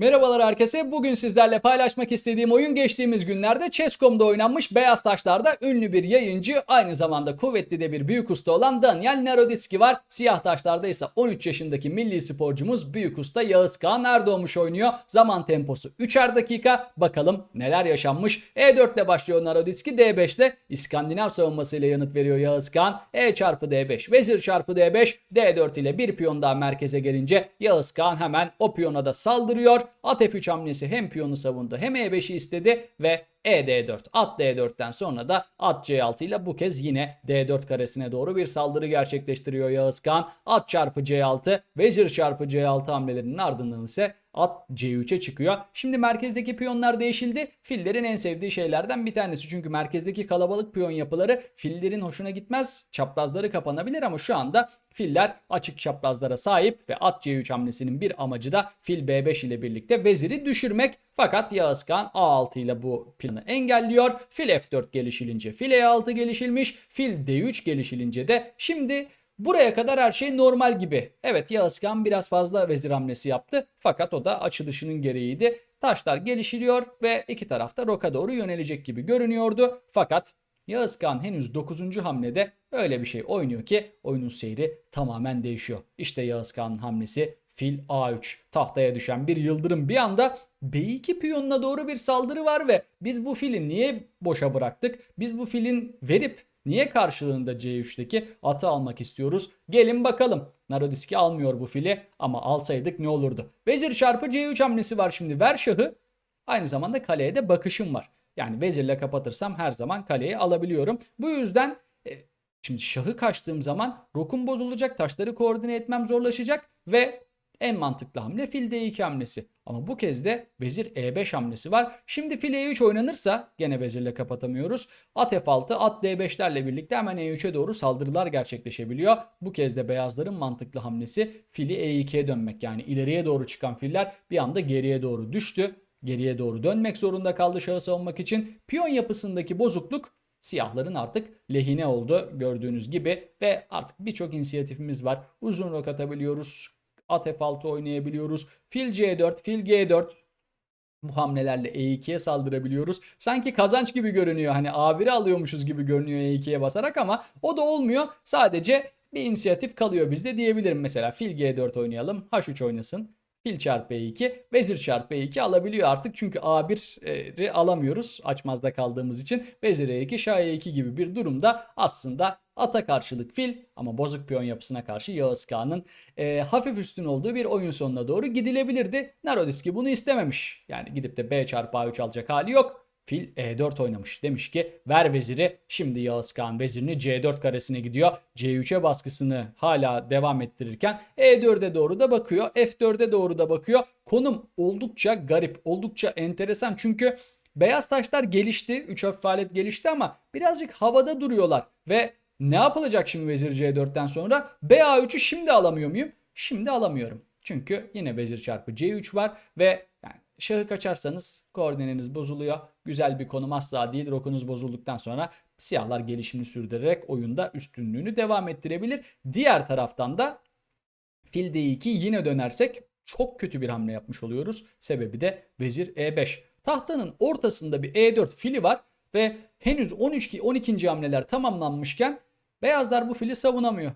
Merhabalar herkese. Bugün sizlerle paylaşmak istediğim oyun geçtiğimiz günlerde Chess.com'da oynanmış Beyaz Taşlar'da ünlü bir yayıncı, aynı zamanda kuvvetli de bir büyük usta olan Daniel Naroditsky var. Siyah Taşlar'da ise 13 yaşındaki milli sporcumuz büyük usta Yağız Kağan Erdoğmuş oynuyor. Zaman temposu 3'er dakika. Bakalım neler yaşanmış. E4 ile başlıyor Naroditsky, D5 ile İskandinav savunmasıyla yanıt veriyor Yağız Kağan. E çarpı D5, vezir çarpı D5, D4 ile bir piyon daha merkeze gelince Yağız Kağan hemen o piyona da saldırıyor. At F3 hamlesi hem piyonu savundu hem E5'i istedi ve E D4 at D4'ten sonra da at C6 ile bu kez yine D4 karesine doğru bir saldırı gerçekleştiriyor Yağız Kağan. At çarpı C6 vezir çarpı C6 hamlelerinin ardından ise at C3'e çıkıyor. Şimdi merkezdeki piyonlar değişildi. Fillerin en sevdiği şeylerden bir tanesi. Çünkü merkezdeki kalabalık piyon yapıları fillerin hoşuna gitmez. Çaprazları kapanabilir ama şu anda filler açık çaprazlara sahip ve at C3 hamlesinin bir amacı da fil B5 ile birlikte veziri düşürmek. Fakat Yağız Kağan A6 ile bu planı engelliyor. Fil F4 gelişilince fil E6 gelişilmiş. Fil D3 gelişilince de şimdi Buraya kadar her şey normal gibi. Evet Yağız Kağan biraz fazla vezir hamlesi yaptı. Fakat o da açılışının gereğiydi. Taşlar gelişiliyor ve iki tarafta roka doğru yönelecek gibi görünüyordu. Fakat Yağız Kağan henüz 9. hamlede öyle bir şey oynuyor ki oyunun seyri tamamen değişiyor. İşte Yağız Kağan'ın hamlesi fil A3 tahtaya düşen bir yıldırım bir anda B2 piyonuna doğru bir saldırı var ve biz bu fili niye boşa bıraktık? Biz bu filin verip Niye karşılığında C3'teki atı almak istiyoruz? Gelin bakalım. Narodisky almıyor bu fili ama alsaydık ne olurdu? Vezir çarpı C3 hamlesi var şimdi. Ver şahı. Aynı zamanda kaleye de bakışım var. Yani vezirle kapatırsam her zaman kaleyi alabiliyorum. Bu yüzden e, şimdi şahı kaçtığım zaman rokum bozulacak, taşları koordine etmem zorlaşacak ve en mantıklı hamle fil D2 hamlesi. Ama bu kez de vezir E5 hamlesi var. Şimdi fil E3 oynanırsa gene vezirle kapatamıyoruz. At F6, at D5'lerle birlikte hemen E3'e doğru saldırılar gerçekleşebiliyor. Bu kez de beyazların mantıklı hamlesi fili E2'ye dönmek. Yani ileriye doğru çıkan filler bir anda geriye doğru düştü. Geriye doğru dönmek zorunda kaldı şahı savunmak için. Piyon yapısındaki bozukluk siyahların artık lehine oldu gördüğünüz gibi ve artık birçok inisiyatifimiz var. Uzun rok atabiliyoruz, at F6 oynayabiliyoruz. Fil C4, fil G4 bu hamlelerle E2'ye saldırabiliyoruz. Sanki kazanç gibi görünüyor. Hani A1'i alıyormuşuz gibi görünüyor E2'ye basarak ama o da olmuyor. Sadece bir inisiyatif kalıyor bizde diyebilirim. Mesela fil G4 oynayalım. H3 oynasın. Fil çarpı E2, vezir çarpı E2 alabiliyor artık. Çünkü A1'i alamıyoruz açmazda kaldığımız için. Vezir E2, şah E2 gibi bir durumda aslında ata karşılık fil ama bozuk piyon yapısına karşı Yağız Kağan'ın e, hafif üstün olduğu bir oyun sonuna doğru gidilebilirdi. Narodisky bunu istememiş. Yani gidip de B çarpı A3 alacak hali yok. Fil E4 oynamış. Demiş ki ver veziri. Şimdi Yağız Kağan vezirini C4 karesine gidiyor. C3'e baskısını hala devam ettirirken E4'e doğru da bakıyor. F4'e doğru da bakıyor. Konum oldukça garip. Oldukça enteresan. Çünkü beyaz taşlar gelişti. 3 hafif alet gelişti ama birazcık havada duruyorlar. Ve ne yapılacak şimdi vezir C4'ten sonra? BA3'ü şimdi alamıyor muyum? Şimdi alamıyorum. Çünkü yine vezir çarpı C3 var ve yani şahı kaçarsanız koordineniz bozuluyor. Güzel bir konum asla değil. Rokunuz bozulduktan sonra siyahlar gelişimini sürdürerek oyunda üstünlüğünü devam ettirebilir. Diğer taraftan da fil D2 yine dönersek çok kötü bir hamle yapmış oluyoruz. Sebebi de vezir E5. Tahtanın ortasında bir E4 fili var ve henüz 13 12. hamleler tamamlanmışken beyazlar bu fili savunamıyor.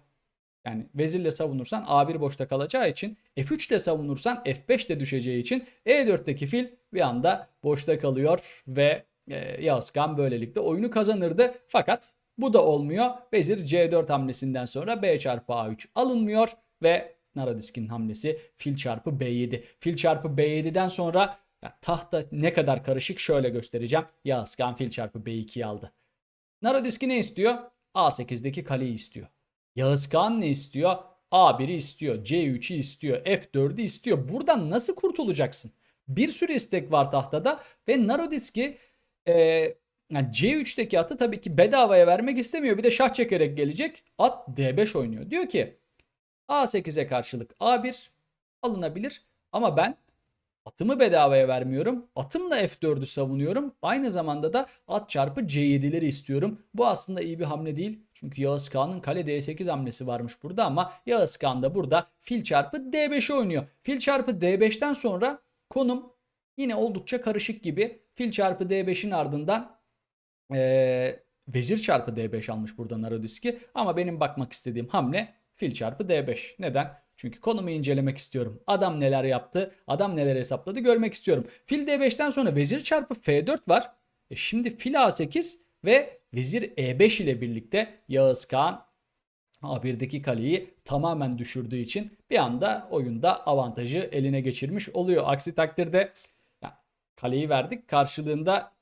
Yani vezirle savunursan A1 boşta kalacağı için F3 ile savunursan F5 de düşeceği için E4'teki fil bir anda boşta kalıyor ve e, Yağız Kağan böylelikle oyunu kazanırdı. Fakat bu da olmuyor. Vezir C4 hamlesinden sonra B çarpı A3 alınmıyor ve Naradisk'in hamlesi fil çarpı B7. Fil çarpı B7'den sonra ya tahta ne kadar karışık şöyle göstereceğim. Yağız Kağan fil çarpı B2'yi aldı. Naradiski ne istiyor? A8'deki kaleyi istiyor. Yağız Kağan ne istiyor? A1'i istiyor, C3'ü istiyor, F4'ü istiyor. Buradan nasıl kurtulacaksın? Bir sürü istek var tahtada ve Narodiski e, yani C3'teki atı tabii ki bedavaya vermek istemiyor. Bir de şah çekerek gelecek. At D5 oynuyor. Diyor ki A8'e karşılık A1 alınabilir ama ben Atımı bedavaya vermiyorum. Atımla F4'ü savunuyorum. Aynı zamanda da at çarpı C7'leri istiyorum. Bu aslında iyi bir hamle değil. Çünkü Yağız Kağan'ın kale D8 hamlesi varmış burada ama Yağız Kağan da burada fil çarpı D5'i oynuyor. Fil çarpı D5'ten sonra konum yine oldukça karışık gibi. Fil çarpı D5'in ardından ee, vezir çarpı D5 almış burada Narodiski. Ama benim bakmak istediğim hamle fil çarpı D5. Neden? Çünkü konumu incelemek istiyorum. Adam neler yaptı, adam neler hesapladı görmek istiyorum. Fil D5'ten sonra vezir çarpı F4 var. E şimdi fil A8 ve vezir E5 ile birlikte Yağız Kağan A1'deki kaleyi tamamen düşürdüğü için bir anda oyunda avantajı eline geçirmiş oluyor. Aksi takdirde kaleyi verdik karşılığında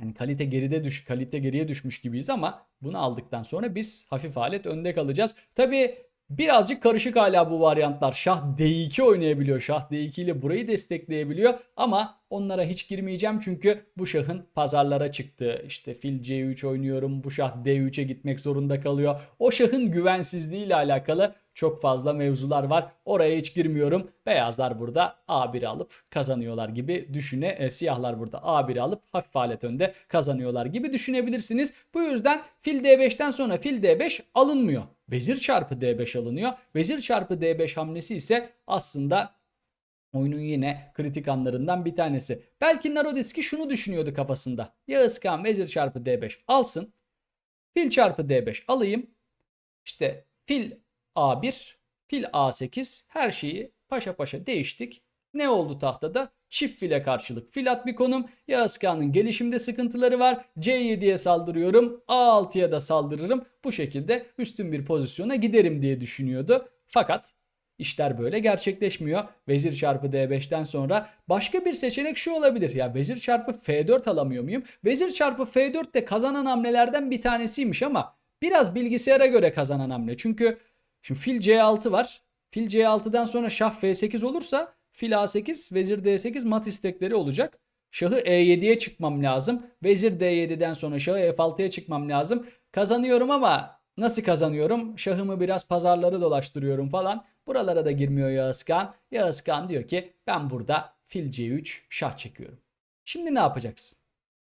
yani kalite geride düş kalite geriye düşmüş gibiyiz ama bunu aldıktan sonra biz hafif alet önde kalacağız. Tabi birazcık karışık hala bu varyantlar. Şah D2 oynayabiliyor. Şah D2 ile burayı destekleyebiliyor ama onlara hiç girmeyeceğim çünkü bu şahın pazarlara çıktı. İşte fil C3 oynuyorum. Bu şah D3'e gitmek zorunda kalıyor. O şahın güvensizliği ile alakalı çok fazla mevzular var. Oraya hiç girmiyorum. Beyazlar burada A1 alıp kazanıyorlar gibi düşüne. E, siyahlar burada A1 alıp hafif alet önde kazanıyorlar gibi düşünebilirsiniz. Bu yüzden fil D5'ten sonra fil D5 alınmıyor. Vezir çarpı D5 alınıyor. Vezir çarpı D5 hamlesi ise aslında oyunun yine kritik anlarından bir tanesi. Belki Narodiski şunu düşünüyordu kafasında. Yağız Kağan vezir çarpı D5 alsın. Fil çarpı D5 alayım. İşte fil A1, fil A8 her şeyi paşa paşa değiştik. Ne oldu tahtada? Çift file karşılık fil at bir konum. Yağız Kağan'ın gelişimde sıkıntıları var. C7'ye saldırıyorum. A6'ya da saldırırım. Bu şekilde üstün bir pozisyona giderim diye düşünüyordu. Fakat işler böyle gerçekleşmiyor. Vezir çarpı D5'ten sonra başka bir seçenek şu olabilir. Ya vezir çarpı F4 alamıyor muyum? Vezir çarpı F4 de kazanan hamlelerden bir tanesiymiş ama biraz bilgisayara göre kazanan hamle. Çünkü Şimdi fil C6 var. Fil C6'dan sonra şah F8 olursa fil A8, vezir D8 mat istekleri olacak. Şahı E7'ye çıkmam lazım. Vezir D7'den sonra şahı F6'ya çıkmam lazım. Kazanıyorum ama nasıl kazanıyorum? Şahımı biraz pazarları dolaştırıyorum falan. Buralara da girmiyor Yağız Kağan. Yağız Kağan diyor ki ben burada fil C3 şah çekiyorum. Şimdi ne yapacaksın?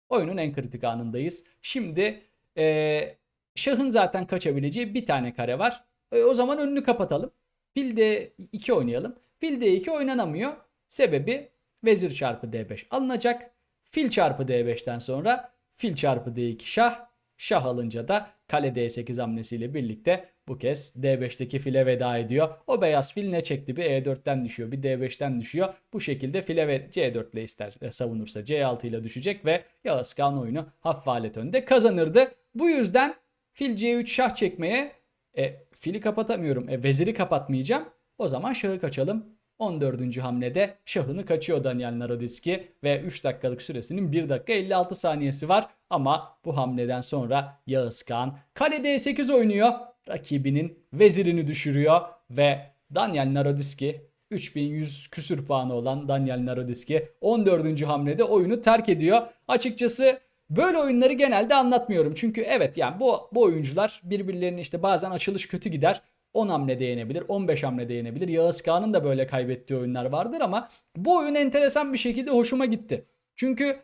Oyunun en kritik anındayız. Şimdi ee, şahın zaten kaçabileceği bir tane kare var. E, o zaman önünü kapatalım. Fil D2 oynayalım. Fil D2 oynanamıyor. Sebebi vezir çarpı D5 alınacak. Fil çarpı D5'ten sonra fil çarpı D2 şah. Şah alınca da kale D8 hamlesiyle birlikte bu kez D5'teki file veda ediyor. O beyaz fil ne çekti? Bir E4'ten düşüyor, bir D5'ten düşüyor. Bu şekilde file ve C4 ile ister e, savunursa C6 ile düşecek ve Yağız Kağan oyunu hafif alet önde kazanırdı. Bu yüzden fil C3 şah çekmeye e, fili kapatamıyorum. E, veziri kapatmayacağım. O zaman şahı kaçalım. 14. hamlede şahını kaçıyor Daniel Naroditski ve 3 dakikalık süresinin 1 dakika 56 saniyesi var. Ama bu hamleden sonra Yağız Kağan kale D8 oynuyor. Rakibinin vezirini düşürüyor ve Daniel Naroditski 3100 küsür puanı olan Daniel Naroditski 14. hamlede oyunu terk ediyor. Açıkçası Böyle oyunları genelde anlatmıyorum. Çünkü evet yani bu, bu oyuncular birbirlerine işte bazen açılış kötü gider. 10 hamle yenebilir, 15 hamle yenebilir. Yağız Kağan'ın da böyle kaybettiği oyunlar vardır ama bu oyun enteresan bir şekilde hoşuma gitti. Çünkü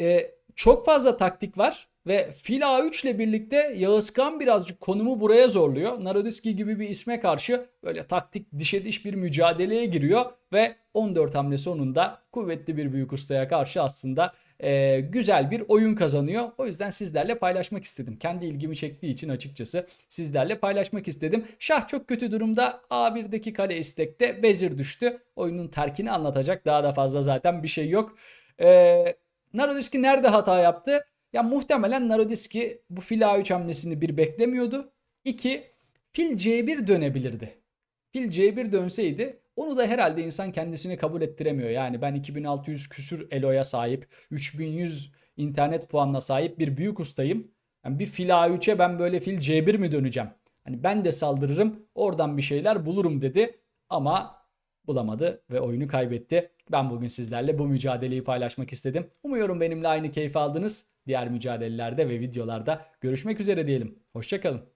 e, çok fazla taktik var ve fil A3 ile birlikte Yağız Kağan birazcık konumu buraya zorluyor. Narodiski gibi bir isme karşı böyle taktik dişe diş bir mücadeleye giriyor ve 14 hamle sonunda kuvvetli bir büyük ustaya karşı aslında e, güzel bir oyun kazanıyor. O yüzden sizlerle paylaşmak istedim. Kendi ilgimi çektiği için açıkçası sizlerle paylaşmak istedim. Şah çok kötü durumda. A1'deki kale istekte vezir düştü. Oyunun terkini anlatacak daha da fazla zaten bir şey yok. E, Narodiski nerede hata yaptı? Ya muhtemelen Narodiski bu fil A3 hamlesini bir beklemiyordu. İki fil C1 dönebilirdi. Fil C1 dönseydi onu da herhalde insan kendisini kabul ettiremiyor. Yani ben 2600 küsür eloya sahip, 3100 internet puanına sahip bir büyük ustayım. Yani bir fil A3'e ben böyle fil C1 mi döneceğim? Hani ben de saldırırım, oradan bir şeyler bulurum dedi. Ama bulamadı ve oyunu kaybetti. Ben bugün sizlerle bu mücadeleyi paylaşmak istedim. Umuyorum benimle aynı keyif aldınız. Diğer mücadelelerde ve videolarda görüşmek üzere diyelim. Hoşçakalın.